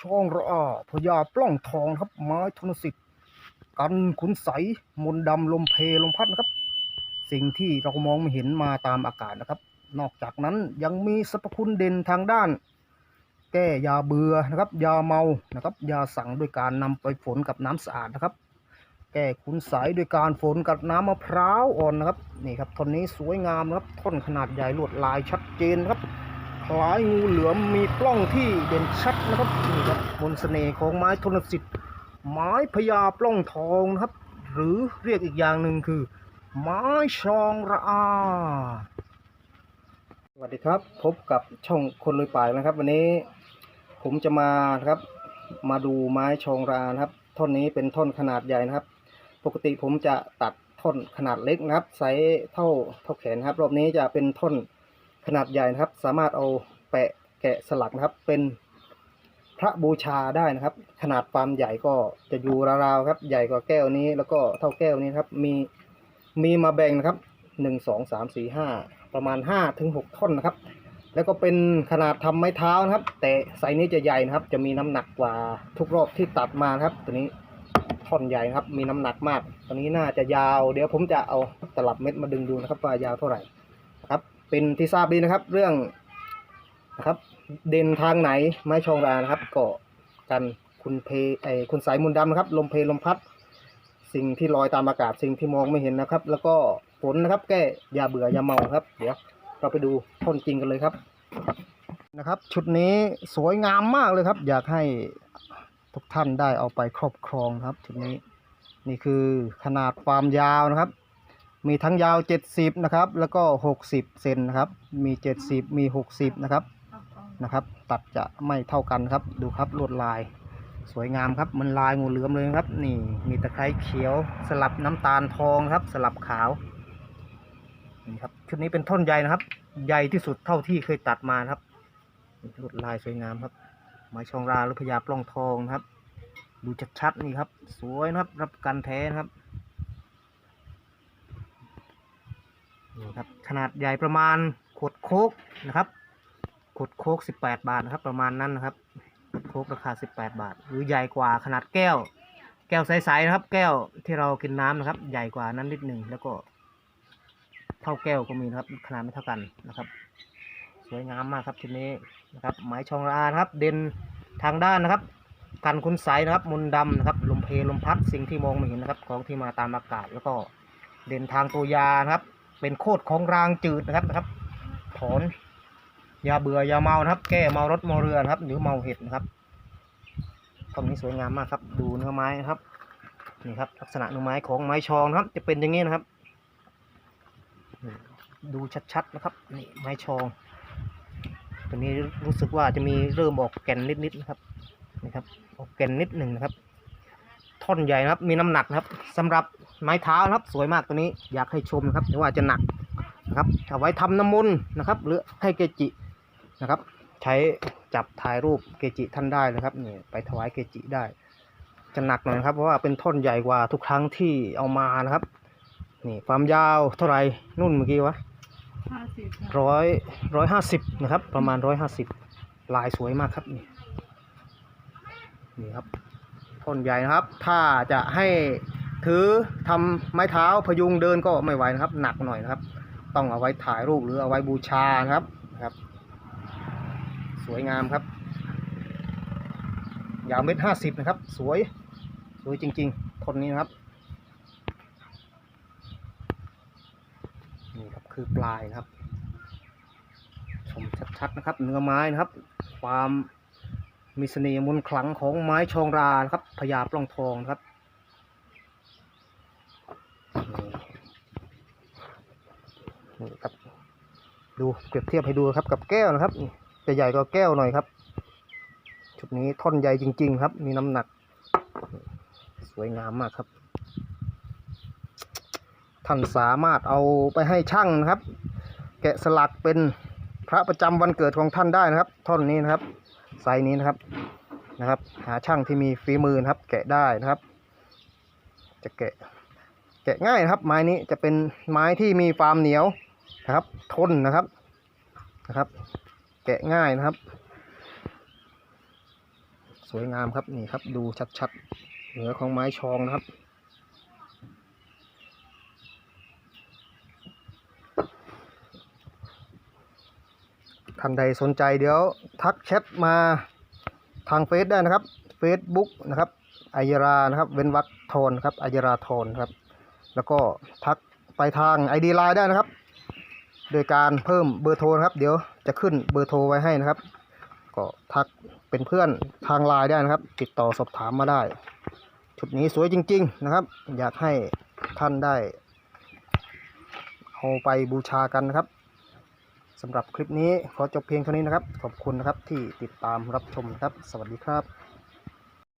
ช่องระอาพญาปล้องทองครับไม้ธนสิทธิ์กันขุนใสมนดำลมเพลมพัดนะครับ สิ่งที่เรามองไม่เห็นมาตามอากาศนะครับ นอกจากนั้นยังมีสรรพคุณเด่นทางด้าน แก้ยาเบื่อนะครับ ยาเมานะครับ ยาสั่งด้วยการนำไปฝนกับน้ำสะอาดนะครับ แก้ขุนใสด้วยการฝนกับน้ำมะพร้าวอ่อนนะครับนี่ครับท่อนนี้สวยงามนะครับท่อนขนาดใหญ่ลวดลายชัดเจนครับ คล้ายงูเหลือมมีปล้องที่เด่นชัดนะครับนี่ครับมนต์เสน่ห์ของไม้ธนสิทธิ์ไม้พญาปล้องทองนะครับ หรือเรียกอีกอย่างหนึ่งคือ ไม้ชองระอาสวัสดีครับพบกับช่องคนลุยป่ายนะครับ วันนี้ผมจะมาครับมาดูไม้ชองรานะครับ ท่อนนี้เป็นท่อนขนาดใหญ่นะครับ ปกติผมจะตัดท่อนขนาดเล็กนะครับไซส์เท่าเท่าแขนครับ รอบนี้จะเป็นท่อน ขนาดใหญ่นะครับ สามารถเอาแปะแกะสลักนะครับ เป็นพระบูชาได้นะครับ ขนาดความใหญ่ก็จะอยู่ราวๆครับ ใหญ่กว่าแก้วนี้ แล้วก็เท่าแก้วนี้ครับมีมีมาแบ่งนะครับหนึ่งสองสามสี่ห้าประมาณห้าถึงหกท่อนนะครับ แล้วก็เป็นขนาดทำไม้เท้านะครับ แต่ไซส์นี้จะใหญ่นะครับ จะมีน้ำหนักกว่าทุกรอบที่ตัดมาครับ ตัวนี้ท่อนใหญ่ครับ มีน้ำหนักมากตัวนี้น่าจะยาว เดี๋ยวผมจะเอาตลับเม็ดมาดึงดูนะครับว่ายาวเท่าไหร่ เป็นที่ทราบดีนะครับ เรื่องนะครับ เด่นทางไหนไม้ชองรานะครับเก็กันคุณเพไอคุณสายมุนดำนะครับ ลมเพลมพัด สิ่งที่ลอยตามอากาศสิ่งที่มองไม่เห็นนะครับ แล้วก็ฝนนะครับ แก้ยาเบื่อยาเมาครับ เดี๋ยวเราไปดูท่อนจริงกันเลยครับนะครับ ชุดนี้สวยงามมากเลยครับ อยากให้ทุกท่านได้เอาไปครอบครองครับชุดนี้นี่คือขนาดความยาวนะครับ มีทั้งยาว 70 นะครับ แล้วก็ 60 เซนนะครับ มี 70 มี 60 นะครับ นะครับ ตัดจะไม่เท่ากันครับ ดูครับลวดลาย สวยงามครับ มันลายงูเหลือมเลยครับ นี่ มีตะไคร้เขียว สลับน้ำตาลทองครับ สลับขาว นี่ครับ ชุดนี้เป็นท่อนใหญ่นะครับ ใหญ่ที่สุดเท่าที่เคยตัดมาครับ ลวดลายสวยงามครับ ไม้ชองราหรือพญาปล้องทองครับ ดูชัดๆนี่ครับ สวยนะครับ รับกันแท้นะครับ นี่ครับขนาดใหญ่ประมาณขวดโคกนะครับขวดโคก18 บาทนะครับ ประมาณนั้นนะครับโคกราคา 18 บาท หรือใหญ่กว่าขนาดแก้ว แก้วใสๆนะครับ แก้วที่เรากินน้ำนะครับ ใหญ่กว่านั้นนิดหนึ่งแล้วก็ เท่าแก้วก็มีนะครับ ขนาดไม่เท่ากันนะครับ สวยงามมากครับทีนี้นะครับไม้ชองรานะครับ เด่นทางด้านนะครับกันคุณใสนะครับมนดำนะครับลมเพลลมพัดสิ่งที่มองไม่เห็นนะครับ ของที่มาตามอากาศแล้วก็เด่นทางตัวยานะครับ เป็นโคตรของรางจืดนะครับนะครับ ถอนยาเบื่อยาเมานะครับ แก้เมารถเมาเรือนะครับ หรือเมาเห็ดนะครับต้นนี้สวยงามมากครับ ดูเนื้อไม้นะครับนี่ครับ ลักษณะเนื้อไม้ของไม้ชองนะครับ จะเป็นอย่างนี้นะครับ ดูชัดๆนะครับนี่ไม้ชองตัวนี้รู้สึกว่าจะมีเริ่มออกแก่นนิดๆนะครับนี่ครับ ออกแก่นนิดหนึ่งนะครับ ท่อนใหญ่นะครับ มีน้ำหนักนะครับสำหรับไม้เท้านะครับ สวยมากตัวนี้อยากให้ชมนะครับแต่ว่าจะหนักนะครับเอาไว้ทำน้ำมนต์นะครับ หรือให้เกจินะครับ ใช้จับถ่ายรูปเกจิท่านได้นะครับนี่ไปถวายเกจิได้ จะหนักหน่อยนะครับเพราะว่าเป็นท่อนใหญ่กว่าทุกครั้งที่เอามานะครับนี่ความยาวเท่าไหร่นุ่นเมื่อกี้วะห้าสิบร้อยร้อยห้าสิบนะครับ ประมาณร้อยห้าสิบลายสวยมากครับนี่นี่ครับ ท่อนใหญ่นะครับ ถ้าจะให้ถือทำไม้เท้าพยุงเดินก็ไม่ไหวนะครับ หนักหน่อยนะครับ ต้องเอาไว้ถ่ายรูปหรือเอาไว้บูชานะครับครับ สวยงามครับ ยาวเมตรห้าสิบนะครับ สวยสวยจริงๆทนนี้นะครับนี่ครับคือปลายนะครับ ชมชัดๆนะครับ เนื้อไม้นะครับ ความ มีเสน่ห์มนต์ขลังของไม้ชองราครับพญาปล้องทองครับนี่ครับ ดูเปรียบเทียบให้ดูครับกับแก้วนะครับจะใหญ่กว่าแก้วหน่อยครับ ชุดนี้ท่อนใหญ่จริง ๆ ครับ มีน้ำหนัก สวยงามมากครับ ท่านสามารถเอาไปให้ช่างนะครับ แกะสลักเป็นพระประจำวันเกิดของท่านได้นะครับ ท่อนนี้นะครับ ไซส์นี้นะครับนะครับ หาช่างที่มีฝีมือนะครับ แกะได้นะครับ จะแกะแกะง่ายนะครับ ไม้นี้จะเป็นไม้ที่มีความเหนียวนะครับ ทนนะครับนะครับ แกะง่ายนะครับ สวยงามครับนี่ครับ ดูชัดๆเหนือของไม้ชองนะครับ ท่านใดสนใจเดี๋ยวทักแชทมาทางเฟซได้นะครับ Facebook นะครับอัยรานะครับเว้นวรรคโทนครับอัยราโทนครับ แล้วก็ทักไปทาง ID Line ได้นะครับ โดยการเพิ่มเบอร์โทรครับ เดี๋ยวจะขึ้นเบอร์โทรไว้ให้นะครับ ก็ทักเป็นเพื่อนทางไลน์ได้นะครับ ติดต่อสอบถามมาได้ ชุดนี้สวยจริง ๆนะครับ อยากให้ท่านได้เอาไปบูชากันนะครับ สำหรับคลิปนี้ขอจบเพียงเท่านี้นะครับ ขอบคุณนะครับที่ติดตามรับชมนะครับ สวัสดีครับ